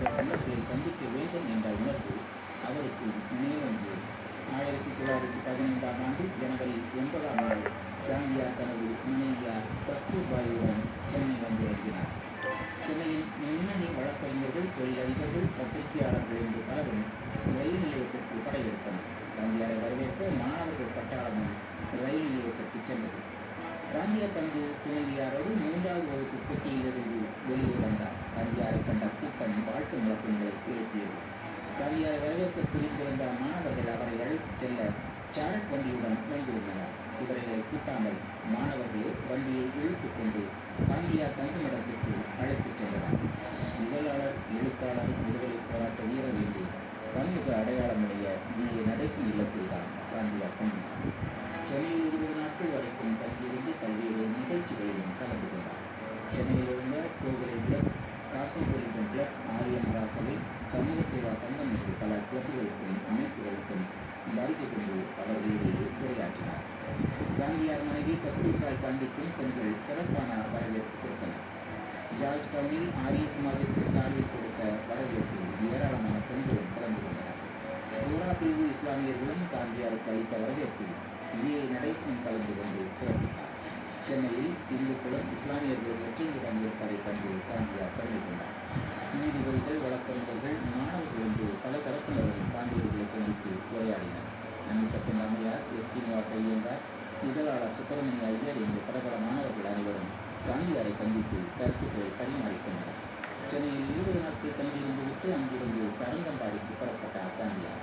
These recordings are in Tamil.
இந்த கள்ளத்தை சந்திக்க வேண்டும் என்ற உணர்வு அவருக்கு நினைவந்து ஆயிரத்தி தொள்ளாயிரத்தி பதினைந்தாம் ஆண்டு ஜனவரி ஒன்பதாம் நாள் காந்தியார் தனது மனைவியார் கஸ்தூர்பாயுடன் சென்னை வந்திறங்கினார் சென்னையின் முன்னணி வழக்கறிஞர்கள் தொழிலதிபர்கள் பத்திரிகையாளர்கள் என்று பலரும் ரயில் நிலையத்திற்கு படையெடுத்தனர். காந்தியாரை வரவேற்க மாணவர்கள் பட்டாளமும் ரயில் நிலையத்திற்கு சென்றது. காந்தியார் தனது துணைவியாரோடு மூன்றாவது வகுப்பு பெட்டியிலிருந்து வெளியே வந்தார். காந்தியாரை கண்ட கூட்டம் வாழ்த்து முழக்கங்களை எழுப்பியது காந்தியாரை வரவேற்க புரிந்திருந்த மாணவர்கள் அவரை அழைத்துச் செல்ல சாரட் வண்டியுடன் வந்திருந்தனர் இவர்களை கூட்டாமல் மாணவர்களே வண்டியை இழுத்துக் கொண்டு காந்தியார் தங்குமிடத்திற்கு அழைத்துச் சென்றனர். முதலாளர் எழுத்தாளர் விடுதலை போராட்ட வீரர் என்று பன்முக அடையாளமுடைய ஜி நடேசன் இல்லத்தில் தான் காந்தியார் தங்கினார் சென்னையில் இருபது நாட்கள் வரைக்கும் தங்கியிருந்து பல்வேறு நிகழ்ச்சிகளிலும் கலந்து கொண்டார். சென்னையில் இருந்த கோகுலை கிளப் கிளப் ஆரியம் ராசலை சமூக சேவா சங்கம் என்று பல கிளப்புகளுக்கும் அமைப்புகளுக்கும் வருகை கொண்டு அவர்களிடையே உரையாற்றினார். காந்தியார் மனைவி கஸ்தூர்பாய் காந்திக்கும் பெண்கள் சிறப்பான வரவேற்பு கொடுத்தனர். ஜார்ஜ் டவுனில் ஆரிய சமாஜத்திற்கு சார்பில் கொடுத்த வரவேற்பில் ஏராளமான பெண்களும் கலந்து கொண்டனர். ஊரா பிரிவு இஸ்லாமியர்களும் காந்தியாருக்கு அளித்த வரவேற்பில் ஜிஐ நடேசன் கலந்து கொண்டு சிறப்பித்தார். சென்னையில் இந்துக்களும் இஸ்லாமியர்களும் வெற்றியுடன் இருப்பதை கண்டு காந்தியார் பெருமை கொண்டார். நீதிபதிகள் வழக்கறிஞர்கள் மாணவர்கள் என்று பல தரப்பினர்கள் காந்தியர்களை சந்தித்து உரையாடினர். நன்னித்தப்பன் அம்மையார் எஸ் சீனிவாச ஐயங்கார் இதழாளர் சுப்பிரமணிய ஐயர் என்று பிரபல மாணவர்கள் அனைவரும் காந்தியாரை சந்தித்து கருத்துக்களை பரிமாறிக்கொண்டனர் சென்னையில் இருபது நாட்கள் தங்கியிருந்து விட்டு அங்கிருந்து தரங்கம்பாடிக்கு புறப்பட்டார் காந்தியார்.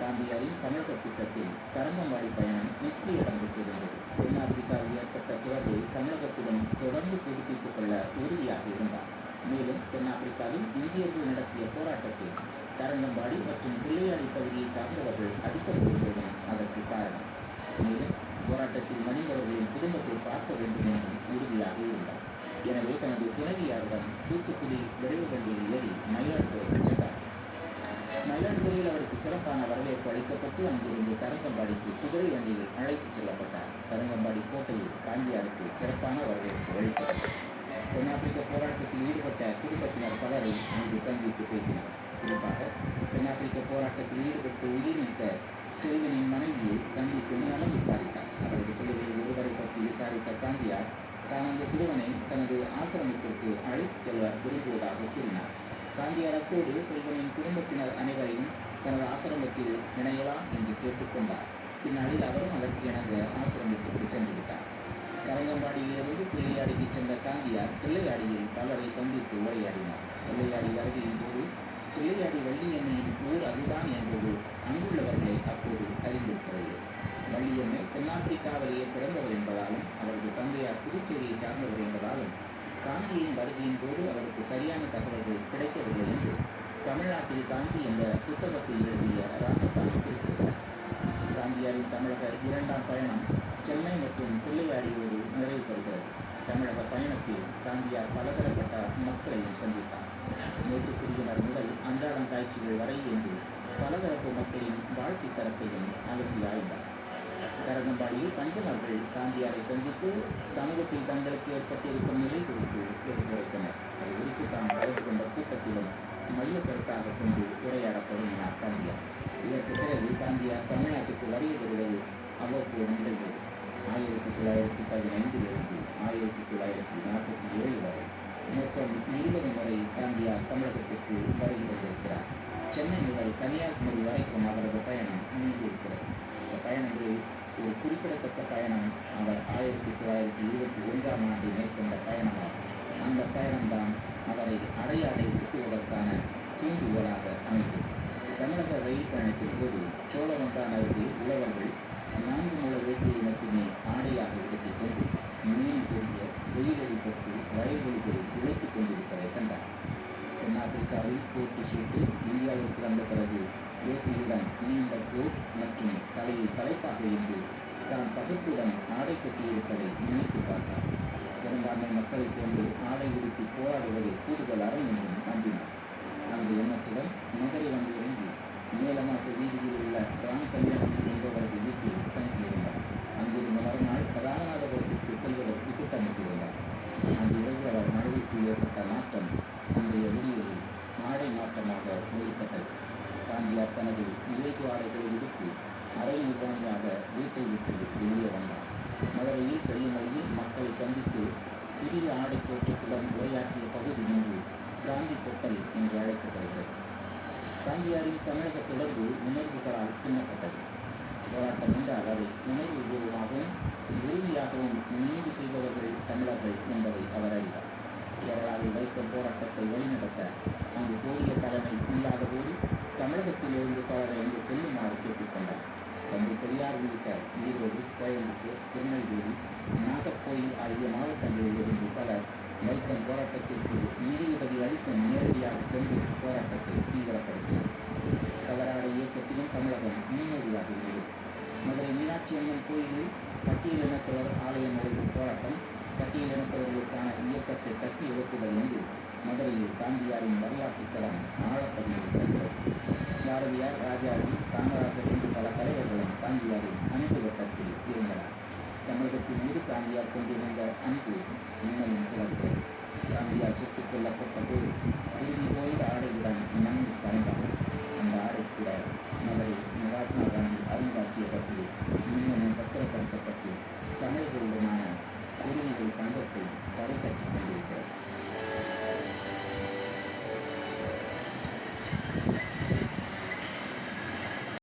காந்தியாரின் தமிழக திட்டத்தில் தரங்கம்பாடி பயணம் முக்கிய இடம் பெற்றிருந்தது தென்னாப்பிரிக்காவில் ஏற்பட்ட தொடர்பை தமிழகத்துடன் தொடர்ந்து புதுப்பித்துக் கொள்ள உறுதியாக இருந்தார் மேலும் பிஜேபி இந்தியர்கள் நடத்திய போராட்டத்தில் தரங்கம்பாடி மற்றும் பிள்ளையாடி பகுதியை சார்ந்தவர்கள் அதிகம் அதற்கு காரணம் மேலும் போராட்டத்தில் மனிதர்களின் குடும்பத்தை பார்க்க வேண்டும் என்றும் உறுதியாக இருந்தார். எனவே தனது துணைவியாருடன் தூத்துக்குடி விரைவு வண்டியில் ஏறி மயிலாடுதுறைக்கு சென்றார். மயிலாடுதுறையில் அவருக்கு சிறப்பான வரவேற்பு அளிக்கப்பட்டு அங்கிருந்து தரங்கம்பாடிக்கு குதிரை வண்டியில் அழைத்துச் செல்லப்பட்டார். தரங்கம்பாடி கோட்டையில் காந்தியாருக்கு சிறப்பான வரவேற்பு அளிக்கப்பட்டது. தென்னாப்பிரிக்க போராட்டத்தில் ஈடுபட்ட குடும்பத்தினர் பலரை அங்கு சந்தித்து பேசினார் குறிப்பாக தென்னாப்பிரிக்க போராட்டத்தில் ஈடுபட்டு உயிரிழந்த செல்வனின் மனைவியை சந்தித்து நலம் விசாரித்தார் அவரது பிள்ளைகளில் ஒருவரை பற்றி விசாரித்த காந்தியார் தான் அந்த சிறுவனை தனது ஆசிரமத்திற்கு அழைத்துச் செல்ல விரும்புவதாக கூறினார் காந்தியார் அத்தோடு செல்வனின் குடும்பத்தினர் அனைவரையும் தனது ஆசிரமத்தில் இணையலாம் என்று கேட்டுக்கொண்டார் பின்னாளில் அவரும் அதற்கு இணங்க பேரடி வள்ளி எண்ணெயின் ஊர் அதுதான் என்பது அங்குள்ளவர்களை அப்போது அறிந்திருக்கிறது. வள்ளியம்மை தென்னாப்பிரிக்காவிலேயே பிறந்தவர் என்பதாலும் அவரது தந்தையார் புதுச்சேரியை சார்ந்தவர் என்பதாலும் காந்தியின் வருகையின் போது அவருக்கு சரியான தகவல்கள் கிடைக்கவில்லை என்று தமிழ்நாட்டில் காந்தி என்ற புத்தகத்தில் எழுதிய ராமசாமி குறிப்பிட்டார் காந்தியாரின் தமிழக இரண்டாம் பயணம் சென்னை மற்றும் பிள்ளையாடியோடு நிறைவு பெறுகிறது தமிழக பயணத்தில் காந்தியார் பலதரப்பட்ட மக்களையும் சந்தித்தார். முதல் வரை என்று பலதரப்பு மக்களின் வாழ்க்கை தரத்தையும் அலசி ஆய்ந்தார் கரகம்பாடியில் பஞ்சமர்கள் காந்தியாரை சந்தித்து சமூகத்தில் தங்களுக்கு ஏற்பட்டிருக்கும் நிலை குறித்து எடுத்துரைத்தனர். அது குறித்து தாம் கலந்து கொண்ட கூட்டத்திலும் மைய கருத்தாக கொண்டு உரையாடத் தொடங்கினார் காந்தியார். இதற்கு பிறகு காந்தியார் தமிழ்நாட்டுக்கு வருகை வருவது அவ்வப்போது நிகழ்ந்தது. ஆயிரத்தி தொள்ளாயிரத்தி பதினைந்திலிருந்து ஆயிரத்தி தொள்ளாயிரத்தி நாற்பத்தி ஏழு வரை மொத்தம் இருபது முறை காந்தியார் தமிழகத்திற்கு வருகை வந்திருக்கிறார் சென்னை முதல் கன்னியாகுமரி வரைக்கும் அவரது பயணம் நீண்டிருக்கிறது இந்த பயணங்களில் ஒரு குறிப்பிடத்தக்க பயணம் அவர் ஆயிரத்தி தொள்ளாயிரத்தி இருபத்தி ஒன்றாம் ஆண்டு மேற்கொண்ட பயணமாகும். அந்த பயணம்தான் அவரை அடையாடை சுற்றுவதற்கான தூண்டுகோலாக அமைந்தது. தமிழக ரயில் பயணத்திற்கு வேட்டியுடன் நீண்ட கோட் மற்றும் தலையில் தலைப்பாக இருந்து தான் பகுத்துடன் ஆடை கட்டியிருப்பதை நினைத்து பார்த்தார் பெரும்பான்மை மக்களை கொண்டு ஆடை உடுத்தி போராடுவதை கூடுதல் அறம் என்றும் நம்பினார் அந்த எண்ணத்துடன் மதுரை வந்து இறங்கி மேலமாட்டு வீதியில் உள்ள ராம் கல்யாணம் என்பவரது வீட்டில் தங்கியிருந்தார் அங்கிருந்து மறுநாள் ராமநாதபுரத்திற்கு செல்வதற்கு திட்டமிட்டிருந்தார் அந்த இரவு அவர் மனைவிக்கு ஏற்பட்ட நாட்டம் அன்றைய வெளியில் ஆடை மாற்றம் தனது இறைவு ஆடைகளை விடுத்து அரை நிர்வாணியாக வீட்டை விட்டு வெளியே வந்தார். மதுரையில் செல்லும் வழியில் மக்களை சந்தித்து புதிய ஆடை தோற்றத்துடன் உரையாற்றிய பகுதி இன்று காந்தி கொட்டல் என்று அழைக்கப்படுகிறது. காந்தியாரின் தமிழக தொடர்பு உணர்வுகளால் பின்னப்பட்டது. போராட்டம் என்றால் அதை உணர்வு பூர்வமாகவும் உறுதியாகவும் நீதி செய்பவர்கள் தமிழர்கள் என்பதை அவர் அறிந்தார். கேரளாவில் வைத்த போராட்டத்தை வழிநடத்த அங்கு போதிய தலைமை இல்லாத போது தமிழகத்திலிருந்து பலரை அங்கு செல்லுமாறு கேட்டுக்கொண்டார். தந்தை பெரியார் உள்ளிட்ட ஈரோடு கோயம்புத்தூர் திருநெல்வேலி நாகர்கோயில் ஆகிய மாவட்டங்களில் இருந்து பலர் வைக்கம் போராட்டத்திற்கு நிதியுதவி அளிக்க நேரடியாக சென்று போராட்டத்தை தீவிரப்படுத்தினர். தவறான இயக்கத்திலும் தமிழகம் முன்னோடியாக இருந்தது மதுரை மீனாட்சி அம்மன் கோயிலில் பட்டியலினத்தவர் ஆலயம் அடைந்த போராட்டம் பட்டியலினத்தவர்களுக்கான இயக்கத்தை கட்டி எழுப்புதல் என்று மதுரையில் காந்தியாரின் வரலாற்று தளம் ஆழப்பதிவு பாரதியார் ராஜாஜி காமராஜர் என்று பல தலைவர்களும் காந்தியாரின் அன்பு வட்டத்தில் இருந்தனர். தமிழகத்தின் மீது காந்தியார் கொண்டிருந்த அன்பு இன்னமும் தொடர்கிறது காந்தியார் சுட்டுக் கொல்லப்பட்ட